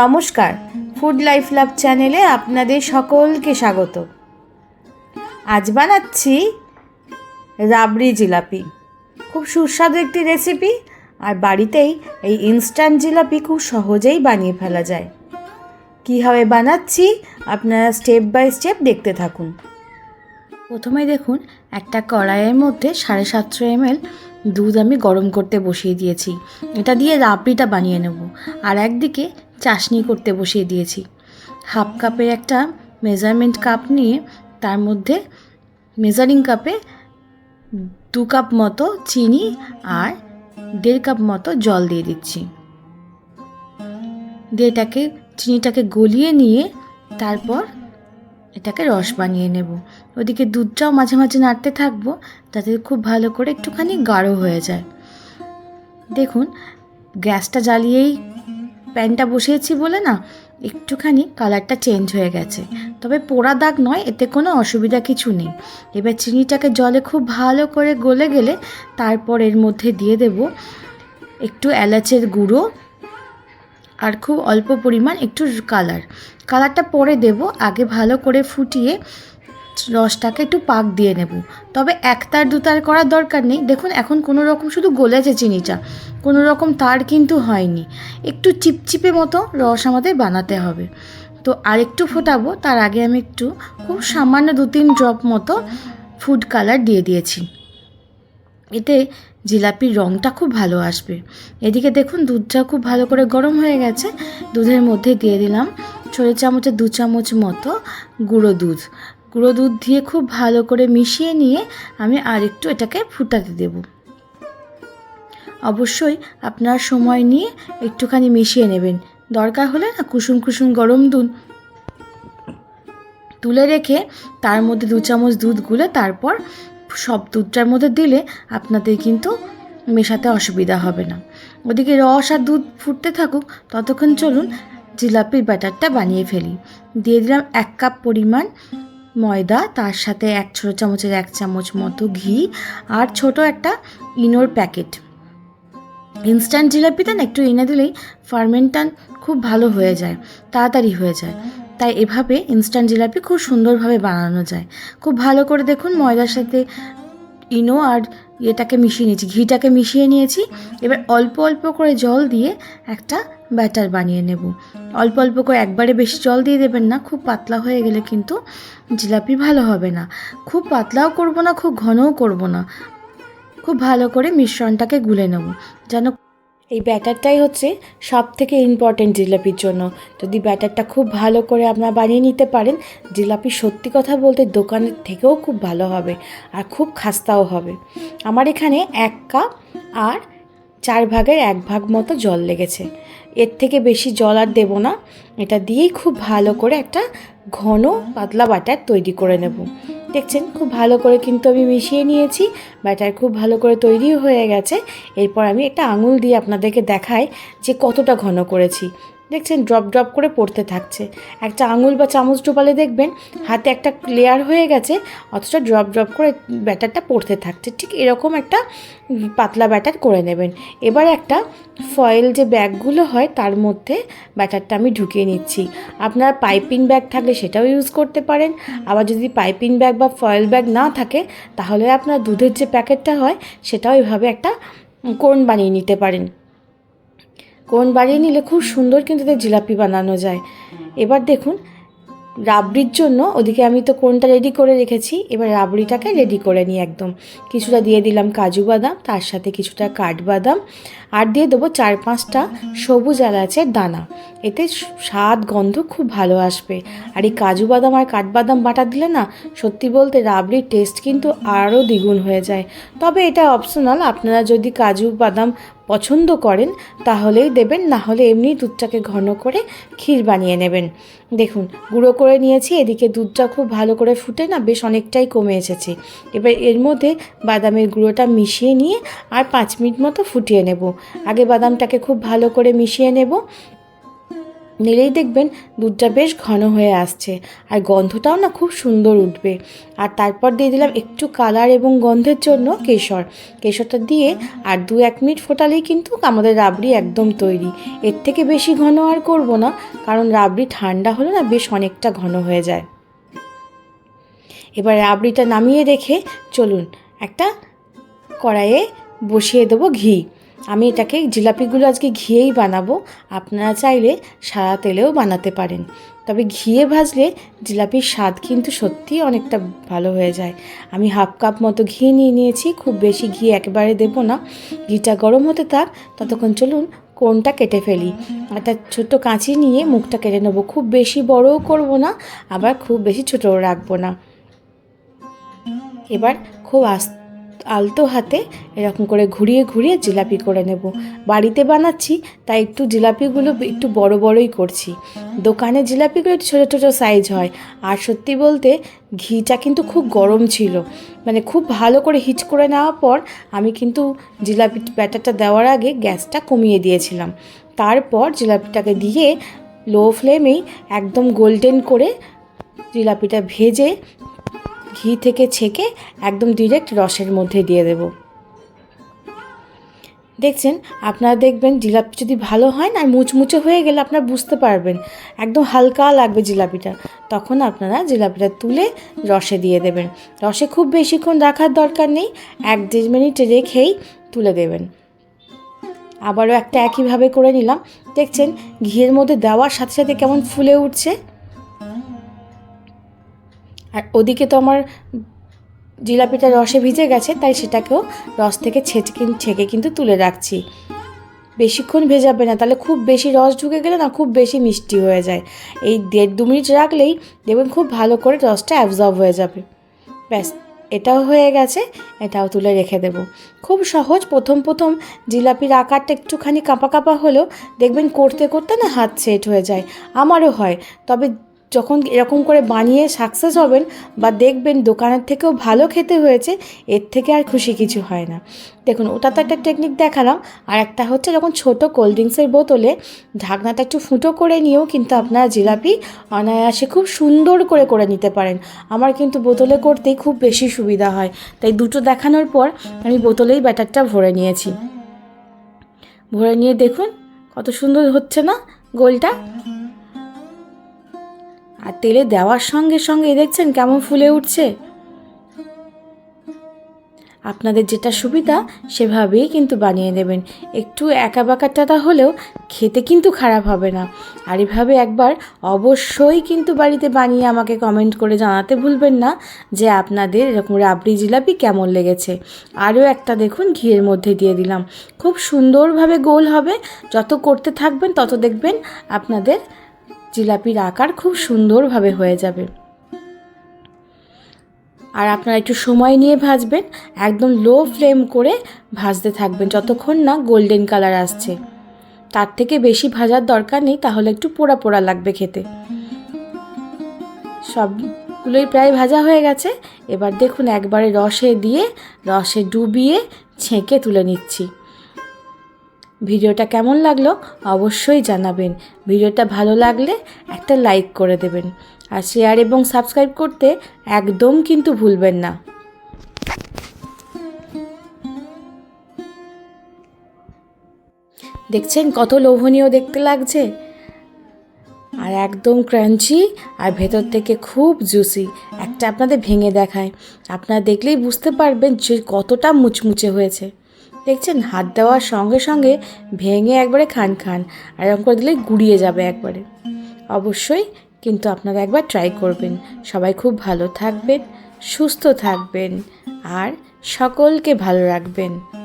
নমস্কার। Food life love চ্যানেলে আপনাদের সকলকে স্বাগত। আজ বানাচ্ছি রাবড়ি জিলাপি। খুব সুস্বাদু একটি রেসিপি আর বাড়িতেই এই ইনস্ট্যান্ট জিলাপি খুব সহজেই বানিয়ে ফেলা যায়। কীভাবে বানাচ্ছি, আপনারা স্টেপ বাই স্টেপ দেখতে থাকুন। প্রথমে দেখুন, একটা কড়াইয়ের মধ্যে সাড়ে সাতশো এমএল দুধ আমি গরম করতে বসিয়ে দিয়েছি। এটা দিয়ে রাবড়িটা বানিয়ে নেব। আর একদিকে চাশনি করতে বসিয়ে দিয়েছি। হাফ কাপের একটা মেজারমেন্ট কাপ নিয়ে তার মধ্যে মেজারিং কাপে দু কাপ মতো চিনি আর দেড় কাপ মতো জল দিয়ে দিচ্ছি। দিয়ে এটাকে, চিনিটাকে গলিয়ে নিয়ে তারপর এটাকে রস বানিয়ে নেব। ওদিকে দুধটাও মাঝে মাঝে নাড়তে থাকব যাতে খুব ভালো করে একটুখানি গাঢ় হয়ে যায়। দেখুন, গ্যাসটা জ্বালিয়েই প্যানটা বসিয়েছি বলে না, একটুখানি কালারটা চেঞ্জ হয়ে গেছে। তবে পোড়া দাগ নয়, এতে কোনো অসুবিধা কিছু নেই। এবার চিনিটাকে জলে খুব ভালো করে গলে গেলে তারপর এর মধ্যে দিয়ে দেব একটু এলাচের গুঁড়ো আর খুব অল্প পরিমাণ একটু কালার। কালারটা পরে দেব, আগে ভালো করে ফুটিয়ে রসটাকে একটু পাক দিয়ে নেব। তবে একতার দুতার করার দরকার নেই। দেখুন, এখন কোনো রকম শুধু গলেছে চিনিটা। কোনো রকম তার কিন্তু হয়নি। একটু চিপচিপে মতো রস আমাদের বানাতে হবে। তো আরেকটু ফোটাবো। তার আগে আমি একটু খুব সামান্য দু তিন ড্রপ মতো ফুড কালার দিয়ে দিয়েছি। এতে জিলাপির রঙটা খুব ভালো আসবে। এদিকে দেখুন, দুধটা খুব ভালো করে গরম হয়ে গেছে। দুধের মধ্যে দিয়ে দিলাম ছোটো চামচে দু চামচ মতো গুঁড়ো দুধ। গুঁড়ো দুধ দিয়ে খুব ভালো করে মিশিয়ে নিয়ে আমি আর একটু এটাকে ফুটাতে দেব। অবশ্যই আপনার সময় নিয়ে একটুখানি মিশিয়ে নেবেন। দরকার হলে না কুসুম কুসুম গরম দুধ তুলে রেখে তার মধ্যে দু চামচ দুধ গুলে তারপর সব দুধটার মধ্যে দিলে আপনাদের কিন্তু মেশাতে অসুবিধা হবে না। ওদিকে রস আর দুধ ফুটতে থাকুক, ততক্ষণ চলুন জিলাপির ব্যাটারটা বানিয়ে ফেলি। দিয়ে দিলাম এক কাপ পরিমাণ ময়দা, তার সাথে এক ছোটো চামচের এক চামচ মতো ঘি আর ছোট একটা ইনোর প্যাকেট। ইনস্ট্যান্ট জিলাপিতে না একটু এনে দিলেই ফার্মেন্টান খুব ভালো হয়ে যায়, তাড়াতাড়ি হয়ে যায়। তাই এভাবে ইনস্ট্যান্ট জিলাপি খুব সুন্দরভাবে বানানো যায়। খুব ভালো করে দেখুন ময়দার সাথে ইনো আর এটাকে মিশিয়ে নিয়েছি, ঘিটাকে মিশিয়ে নিয়েছি। এবার অল্প অল্প করে জল দিয়ে একটা ব্যাটার বানিয়ে নেব। অল্প অল্প করে একবারে বেশি জল দিয়ে দেবেন না, খুব পাতলা হয়ে গেলে কিন্তু জিলাপি ভালো হবে না। খুব পাতলাও করব না, খুব ঘনও করব না। খুব ভালো করে মিশ্রণটাকে গুলে নেব, যেন এই ব্যাটারটাই হচ্ছে সব থেকে ইম্পর্টেন্ট জিলাপির জন্য। যদি ব্যাটারটা খুব ভালো করে আপনারা বানিয়ে নিতে পারেন, জিলাপি সত্যি কথা বলতে দোকানের থেকেও খুব ভালো হবে আর খুব খাস্তাও হবে। আমার এখানে এক কাপ আর চার ভাগের এক ভাগ মতো জল লেগেছে। এর থেকে বেশি জল আর দেবো না। এটা দিয়েই খুব ভালো করে একটা ঘন পাতলা বাটার তৈরি করে নেব। দেখছেন, খুব ভালো করে কিন্তু আমি মিশিয়ে নিয়েছি। ব্যাটার খুব ভালো করে তৈরিও হয়ে গেছে। এরপর আমি একটা আঙুল দিয়ে আপনাদেরকে দেখাই যে কতটা ঘন করেছি। দেখছেন ড্রপ ড্রপ করে পড়তে থাকছে। একটা আঙুল বা চামচ ডোবালে দেখবেন, হাতে একটা লেয়ার হয়ে গেছে, অথচ ড্রপ ড্রপ করে ব্যাটারটা পড়তে থাকছে। ঠিক এরকম একটা পাতলা ব্যাটার করে নেবেন। এবার একটা ফয়েল যে ব্যাগগুলো হয়, তার মধ্যে ব্যাটারটা আমি ঢুকিয়ে নিচ্ছি। আপনার পাইপিং ব্যাগ থাকলে সেটাও ইউজ করতে পারেন। আবার যদি পাইপিং ব্যাগ বা ফয়েল ব্যাগ না থাকে, তাহলে আপনার দুধের যে প্যাকেটটা হয়, সেটাও এভাবে একটা কোন বানিয়ে নিতে পারেন। কোন বানিয়ে নিলে খুব সুন্দর কিন্তু এতে জিলাপি বানানো যায়। এবার দেখুন, রাবড়ির জন্য ওদিকে আমি তো কোনটা রেডি করে রেখেছি, এবার রাবড়িটাকে রেডি করে নিই একদম। কিছুটা দিয়ে দিলাম কাজু বাদাম, তার সাথে কিছুটা কাঠবাদাম, আর দিয়ে দেবো চার পাঁচটা সবুজ এলাচের দানা। এতে স্বাদ, গন্ধ খুব ভালো আসবে। আর এই কাজু বাদাম আর কাঠবাদাম বাটা দিলে না, সত্যি বলতে রাবড়ির টেস্ট কিন্তু আরও দ্বিগুণ হয়ে যায়। তবে এটা অপশনাল আপনারা যদি কাজু বাদাম পছন্দ করেন, তাহলেই দেবেন না হলে এমনি দুধটাকে ঘন করে ক্ষীর বানিয়ে নেবেন। দেখুন, গুঁড়ো করে নিয়েছি, এদিকে দুধটা খুব ভালো করে ফুটে না, বেশ অনেকটাই কমে এসেছে। এবার এর মধ্যে বাদামের গুঁড়োটা মিশিয়ে নিয়ে আর পাঁচ মিনিট মতো ফুটিয়ে নেব। আগে বাদামটাকে খুব ভালো করে মিশিয়ে নেব। নিলেই দেখবেন দুধটা বেশ ঘন হয়ে আসছে আর গন্ধটাও না খুব সুন্দর উঠবে। আর তারপর দিয়ে দিলাম একটু কালার এবং গন্ধের জন্য কেশর। কেশরটা দিয়ে আর দু এক মিনিট ফোটালেই কিন্তু আমাদের রাবড়ি একদম তৈরি। এর থেকে বেশি ঘন আর করব না, কারণ রাবড়ি ঠান্ডা হলে না বেশ অনেকটা ঘন হয়ে যায়। এবার রাবড়িটা নামিয়ে রেখে চলুন একটা কড়াইয়ে বসিয়ে দেবো ঘি। আমি এটাকে জিলাপিগুলো আজকে ঘিয়েই বানাবো। আপনারা চাইলে সাদা তেলেও বানাতে পারেন। তবে ঘিয়ে ভাজলে জিলাপির স্বাদ কিন্তু সত্যিই অনেকটা ভালো হয়ে যায়। আমি হাফ কাপ মতো ঘি নিয়ে নিয়েছি, খুব বেশি ঘি একেবারে দেবো না। ঘিটা গরম হতে থাক, ততক্ষণ চলুন কোনটা কেটে ফেলি। একটা ছোট্ট কাঁচি নিয়ে মুখটা কেটে নেব। খুব বেশি বড়ও করব না, আবার খুব বেশি ছোটও রাখব না। এবার খুব আস আলতো হাতে এরকম করে ঘুরিয়ে ঘুরিয়ে জিলাপি করে নেব। বাড়িতে বানাচ্ছি, তাই একটু জিলাপিগুলো একটু বড় বড়ই করছি। দোকানে জিলাপিগুলো একটু ছোটো ছোটো সাইজ হয়। আর সত্যি বলতে ঘিটা কিন্তু খুব গরম ছিল। মানে খুব ভালো করে হিট করে নেওয়ার পর আমি কিন্তু জিলাপি ব্যাটারটা দেওয়ার আগে গ্যাসটা কমিয়ে দিয়েছিলাম। তারপর জিলাপিটাকে দিয়ে লো ফ্লেমেই একদম গোল্ডেন করে জিলাপিটা ভেজে ঘি থেকে ছেঁকে একদম ডিরেক্ট রসের মধ্যে দিয়ে দেব। দেখছেন, আপনারা দেখবেন জিলাপি যদি ভালো হয় না মুচমুচে হয়ে গেলে আপনারা বুঝতে পারবেন, একদম হালকা লাগবে জিলাপিটা, তখন আপনারা জিলাপিটা তুলে রসে দিয়ে দেবেন। রসে খুব বেশিক্ষণ রাখার দরকার নেই, এক দেড় মিনিট রেখেই তুলে দেবেন। আবারও একটা একইভাবে করে নিলাম। দেখছেন, ঘিয়ের মধ্যে দেওয়ার সাথে সাথে কেমন ফুলে উঠছে। আর ওদিকে তো আমার জিলাপিটা রসে ভিজে গেছে, তাই সেটাকেও রস থেকে ছেঁচকে ছেঁকে কিন্তু তুলে রাখছি। বেশিক্ষণ ভেজাবে না, তাহলে খুব বেশি রস ঢুকে গেলে না খুব বেশি মিষ্টি হয়ে যায়। এই দেড় দু মিনিট রাখলেই দেখবেন খুব ভালো করে রসটা অ্যাবজর্ব হয়ে যাবে। ব্যাস, এটাও হয়ে গেছে, এটাও তুলে রেখে দেব। খুব সহজ, প্রথম প্রথম জিলাপির আকারটা একটুখানি কাঁপা কাঁপা হলেও দেখবেন করতে করতে না হাত সেট হয়ে যায়। আমারও হয়, তবে যখন এরকম করে বানিয়ে সাকসেস হবেন বা দেখবেন দোকানের থেকেও ভালো খেতে হয়েছে, এর থেকে আর খুশি কিছু হয় না। দেখুন, ওটা তো একটা টেকনিক দেখালাম। আর একটা হচ্ছে যখন ছোটো কোল্ড ড্রিঙ্কসের বোতলে ঢাকনাটা একটু ফুটো করে নিয়েও কিন্তু আপনারা জিলাপি অনায়াসে খুব সুন্দর করে করে নিতে পারেন। আমার কিন্তু বোতলে করতেই খুব বেশি সুবিধা হয়। তাই দুটো দেখানোর পর আমি বোতলেই ব্যাটারটা ভরে নিয়েছি। ভরে নিয়ে দেখুন, কত সুন্দর হচ্ছে না গোলটা? আর তেলে দেওয়ার সঙ্গে সঙ্গে দেখছেন কেমন ফুলে উঠছে। আপনাদের যেটা সুবিধা, সেভাবেই কিন্তু বানিয়ে দেবেন। একটু একা বাঁকাটাটা হলেও খেতে কিন্তু খারাপ হবে না। আর এভাবে একবার অবশ্যই কিন্তু বাড়িতে বানিয়ে আমাকে কমেন্ট করে জানাতে ভুলবেন না যে আপনাদের এরকম রাবড়ি জিলাপি কেমন লেগেছে। আরও একটা দেখুন, ঘিয়ের মধ্যে দিয়ে দিলাম। খুব সুন্দরভাবে গোল হবে। যত করতে থাকবেন তত দেখবেন আপনাদের জিলাপির আকার খুব সুন্দরভাবে হয়ে যাবে। আর আপনারা একটু সময় নিয়ে ভাজবেন, একদম লো ফ্লেম করে ভাজতে থাকবেন যতক্ষণ না গোল্ডেন কালার আসছে। তার থেকে বেশি ভাজার দরকার নেই, তাহলে একটু পোড়া পোড়া লাগবে খেতে। সবগুলোই প্রায় ভাজা হয়ে গেছে। এবার দেখুন একবারে রসে দিয়ে, রসে ডুবিয়ে ছেঁকে তুলে নিচ্ছি। ভিডিওটা কেমন লাগল অবশ্যই জানাবেন। ভিডিওটা ভালো লাগলে একটা লাইক করে দেবেন। আর শেয়ার এবং সাবস্ক্রাইব করতে একদম কিন্তু ভুলবেন না। দেখছেন কত লোভনীয় দেখতে লাগছে? আর একদম ক্রাঞ্চি আর ভেতর থেকে খুব জুসি একটা আপনাদের ভেঙে দেখায়। আপনারা দেখলেই বুঝতে পারবেন যে কতটা মুচমুচে হয়েছে। দেখছেন, হাত দেওয়ার সঙ্গে সঙ্গে ভেঙে একবারে খান খান, আর এরকম করে দিলে গুড়িয়ে যাবে একবারে। অবশ্যই কিন্তু আপনারা একবার ট্রাই করবেন। সবাই খুব ভালো থাকবেন, সুস্থ থাকবেন, আর সকলকে ভালো রাখবেন।